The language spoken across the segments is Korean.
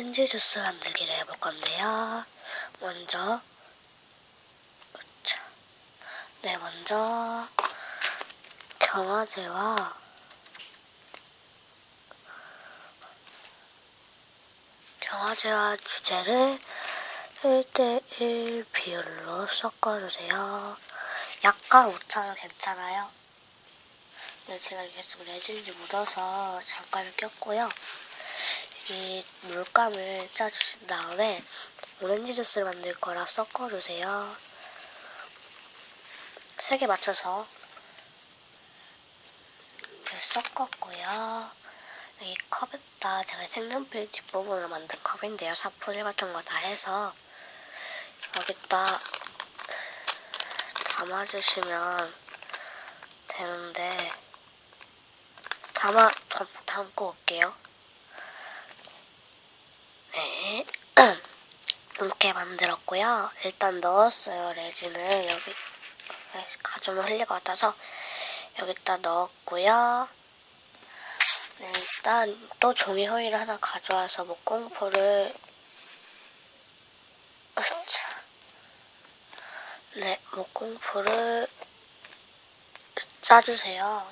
오렌지 주스 만들기를 해볼 건데요. 먼저, 자, 네, 먼저, 경화제와 경화제와 주제를 1대1 비율로 섞어주세요. 약간 웃혀도 괜찮아요. 네, 제가 이게 좀 레진이 묻어서 잠깐 꼈고요. 이 물감을 짜주신 다음에 오렌지 주스를 만들 거라 섞어주세요. 색에 맞춰서 이렇게 섞었고요. 이 컵에다 제가 색연필 뒷부분으로 만든 컵인데요. 사포질 같은 거 다 해서 여기다 담아주시면 되는데 담아 담, 담고 올게요. 네. 이렇게 만들었고요. 일단 넣었어요. 레진을 여기 네, 가져면 흘릴 것 같아서 여기다 넣었고요. 네, 일단 또 종이 호일을 하나 가져와서 목공포를 으쌰. 네, 목공포를 짜주세요.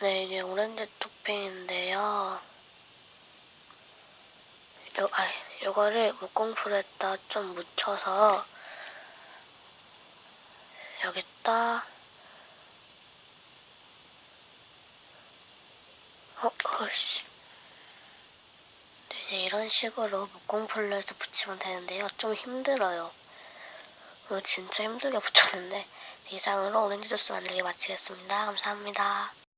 네, 이게 오렌지 토핑인데요. 요, 아, 요거를 목공풀에다 좀 묻혀서 여기다 어, 어씨. 이제 이런 식으로 목공풀로 해서 붙이면 되는데요. 좀 힘들어요. 이거 진짜 힘들게 붙였는데 이상으로 오렌지 주스 만들기 마치겠습니다. 감사합니다.